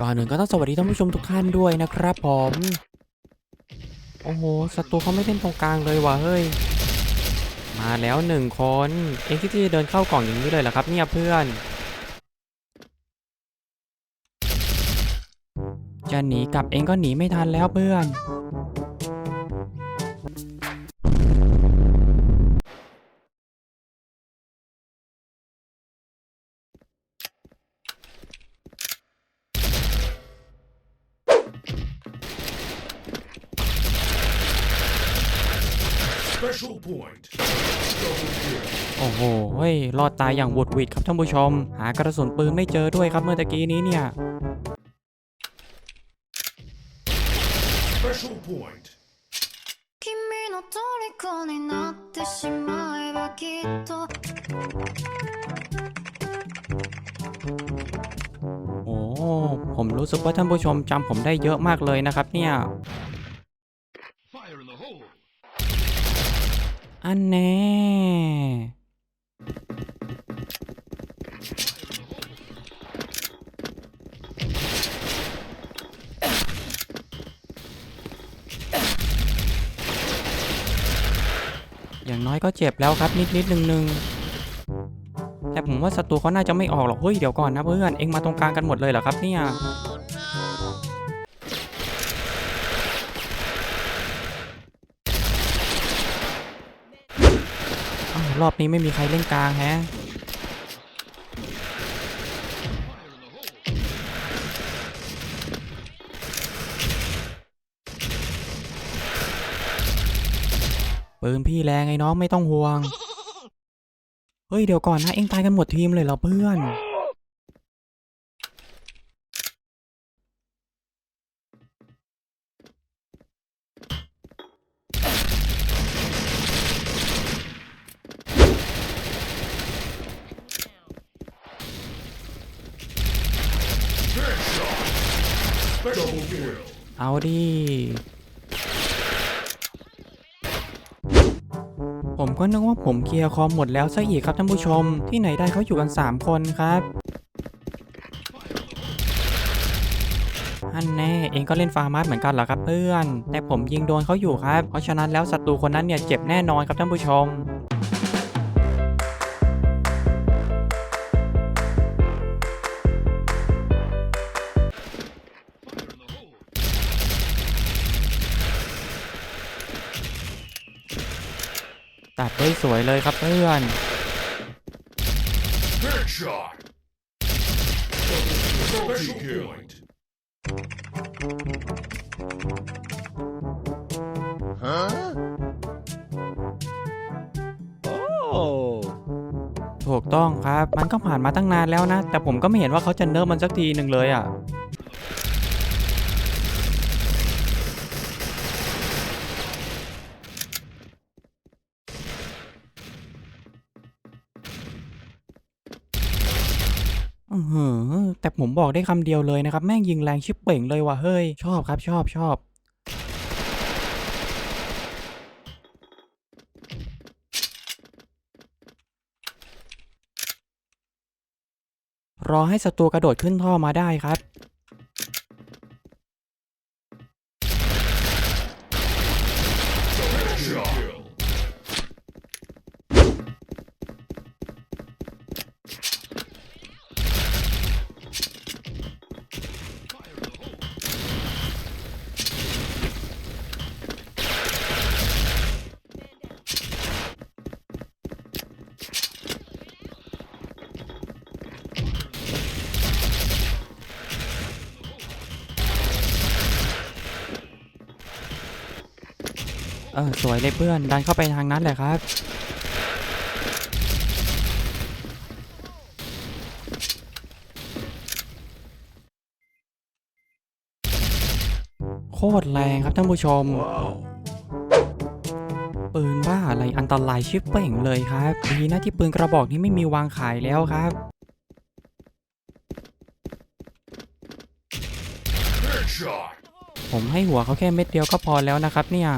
ก่อนหนึ่งก็ต้องสวัสดีท่านผู้ชมทุกท่านด้วยนะครับผม โอ้โหศัตรูเขาไม่เล่นตรงกลางเลยว่ะเฮ้ย มาแล้วหนึ่งคน เองคิดที่จะเดินเข้ากล่องอย่างนี้เลยเหรอครับเนี่ยเพื่อน จะหนีกลับเองก็หนีไม่ทันแล้วเพื่อน โอ้โหเฮ้ย รอดตายอย่างหวุดหวิดครับท่านผู้ชม หากระสุนปืนไม่เจอด้วยครับเมื่อตะกี้นี้เนี่ย Special point. 君の虜になってしまえばきっと โอ้ผมรู้สึกว่าท่านผู้ชมจำผมได้เยอะมากเลยนะครับเนี่ย อันแน่ อย่างน้อยก็เจ็บแล้วครับนิดนิดนึงนึงแต่ผมว่าศัตรูเขาน่าจะไม่ออกหรอก เฮ้ย เดี๋ยวก่อนนะเพื่อน เอ็งมาตรงกลางกันหมดเลยเหรอครับเนี่ย อ้าว รอบนี้ไม่มีใครเล่นกลางแฮะปืนพี่แรงไอ้น้องไม่ต้องห่วง เฮ้ยเดี๋ยวก่อนนะ เอ็งตายกันหมดทีมเลยเหรอเพื่อน Headshot. Special kill. เอาดิ ผมก็นึกว่าผมเคลียร์คอมหมดแล้วซะอีกครับท่านผู้ชม ที่ไหนได้เขาอยู่กัน 3 คนครับอันแน่เองก็เล่นฟาร์มาสเหมือนกันเหรอครับเพื่อน แต่ผมยิงโดนเขาอยู่ครับ เพราะฉะนั้นแล้วศัตรูคนนั้นเนี่ยเจ็บแน่นอนครับท่านผู้ชม ตัดได้สวยเลยครับเพื่อน Headshot. Special point. ถูกต้องครับ มันก็ผ่านมาตั้งนานแล้วนะ แต่ผมก็ไม่เห็นว่าเขาจะเนิร์ฟมันสักทีหนึ่งเลยอะ อือหือแต่ผมบอกได้คำเดียวเลยนะครับ แม่งยิงแรงชิบเป่งเลยว่ะเฮ้ย ชอบครับชอบชอบรอให้ศัตรูกระโดดขึ้นท่อมาได้ครับ เออสวยเลยเพื่อนดันเข้าไปทางนั้นแหละครับ โคตรแรงครับท่านผู้ชม ปืนบ้าอะไรอันตรายชิบเป่งเลยครับ ดีนะที่ปืนกระบอกนี้ไม่มีวางขายแล้วครับผมให้หัวเขาแค่เม็ดเดียวก็พอแล้วนะครับเนี่ย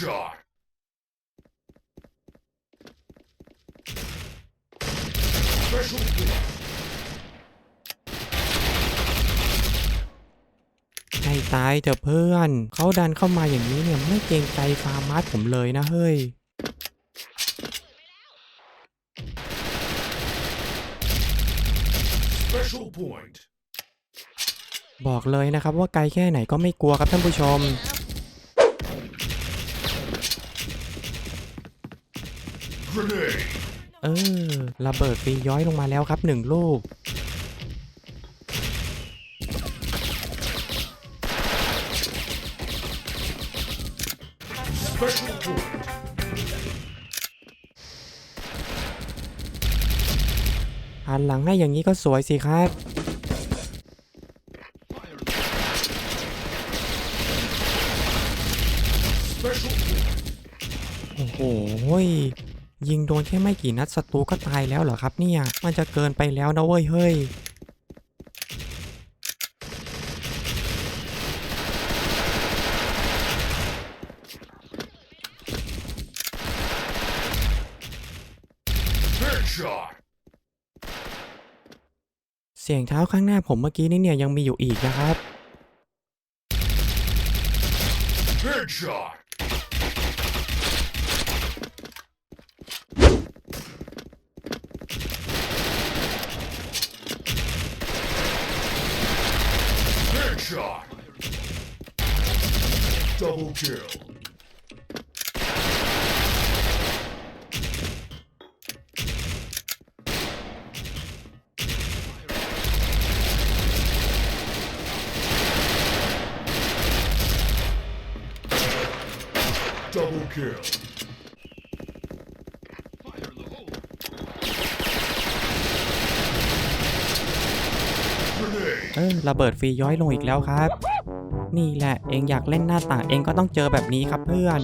Headshot. Special point. ให้ตายเถอะเพื่อน เขาดันเข้ามาอย่างนี้เนี่ยไม่เกรงใจฟาร์มัสผมเลยนะเฮ้ย Special point. บอกเลยนะครับว่าไกลแค่ไหนก็ไม่กลัวครับท่านผู้ชม เออระเบิดฟรีย้อยลงมาแล้วครับหนึ่งลูก Special point. หันหลังให้อย่างนี้ก็สวยสิครับ Special point. โอ้โห ยยิงโดนแค่ไม่กี่นัดศัตรูก็ตายแล้วเหรอครับเนี่ยมันจะเกินไปแล้วนะเว้ยเฮ้ย Headshot. เสียงเท้าข้างหน้าผมเมื่อกี้นี่เนี่ยยังมีอยู่อีกนะครับ Headshot. Headshot. Double kill. Double kill. Grenade. เออระเบิดฟรีย้อยลงอีกแล้วครับ นี่แหละเองอยากเล่นหน้าต่างเองก็ต้องเจอแบบนี้ครับเพื่อน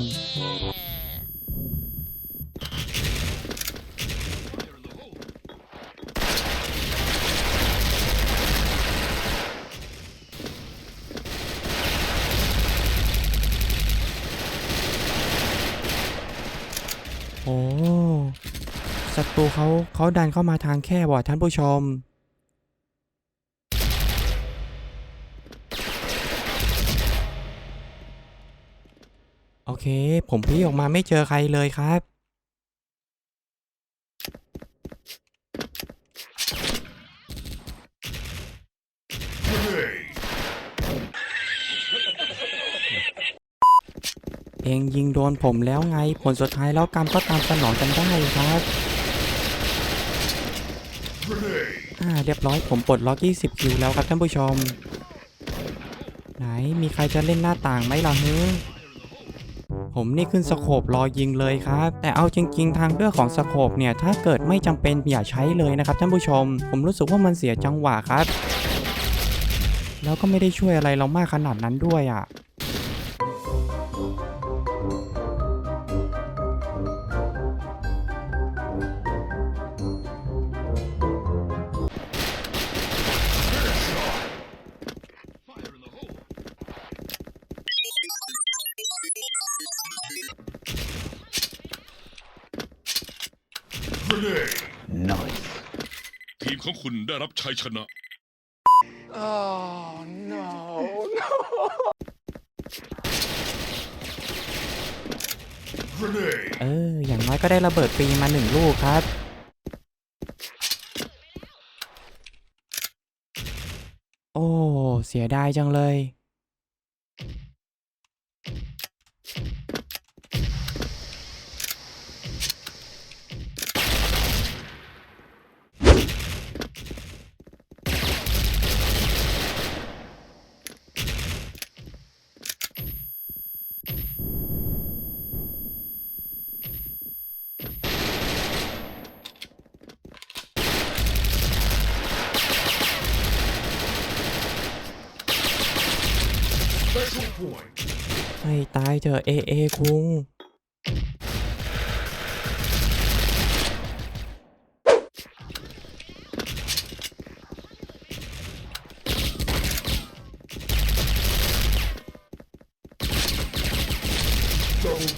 โอ้ศัตรูเขาเขาดันเข้ามาทางแคบว่ะท่านผู้ชม โอเค ผมพี่ออกมาไม่เจอใครเลยครับ เองยิงโดนผมแล้วไง ผลสุดท้ายแล้วกรรมก็ตามสนองกันได้ครับ อ่า เรียบร้อยผมปลดล็อก20คิวแล้วครับท่านผู้ชม ไหนมีใครจะเล่นหน้าต่างไหมล่ะเฮ้ ผมนี่ขึ้นสโคบรอยิงเลยครับ แต่เอาจริง ๆ ทางเลือกของสโคบเนี่ยถ้าเกิดไม่จำเป็นอย่าใช้เลยนะครับท่านผู้ชม ผมรู้สึกว่ามันเสียจังหวะครับ แล้วก็ไม่ได้ช่วยอะไรเรามากขนาดนั้นด้วยอะ Grenade. ทีมของคุณได้รับชัยชนะ Grenade. เออ อย่างน้อยก็ได้ระเบิดฟรีมาหนึ่งลูกครับ โอ้ เสียดายจังเลย Special point. ให้ตาย เถอะเอเอคุง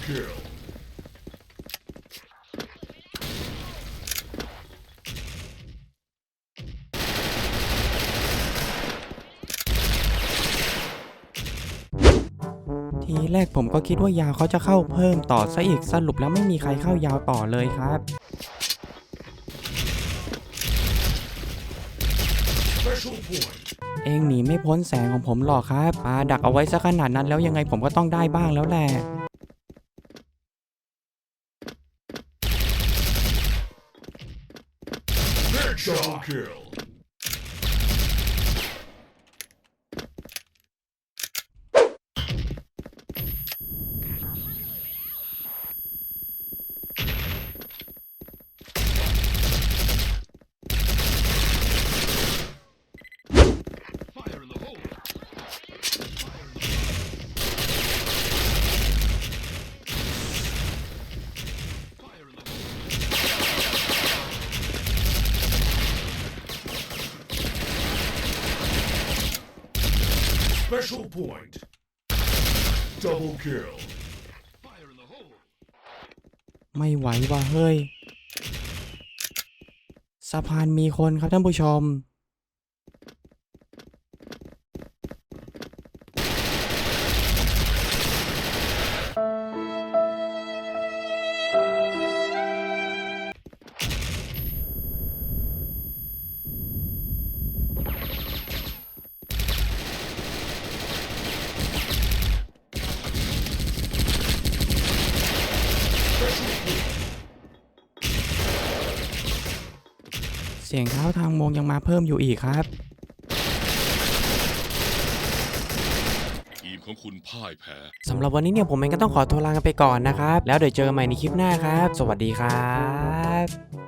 Double. ทีแรกผมก็คิดว่ายาวเขาจะเข้าเพิ่มต่อซะอีกสรุปแล้วไม่มีใครเข้ายาวต่อเลยครับเองหนีไม่พ้นแสงของผมหรอกครับปาดักเอาไว้ซะขนาดนั้นแล้วยังไงผมก็ต้องได้บ้างแล้วแหละ Double kill. 'Special point. Double kill. ไม่ไหวว่ะเฮ้ย สะพานมีคนครับท่านผู้ชม เสียงเท้าทางโมงยังมาเพิ่มอยู่อีกครับ ทีมของคุณพ่ายแพ้ สำหรับวันนี้เนี่ยผมเองก็ต้องขอตัวลากันไปก่อนนะครับ แล้วเดี๋ยวเจอกันใหม่ในคลิปหน้าครับ สวัสดีครับ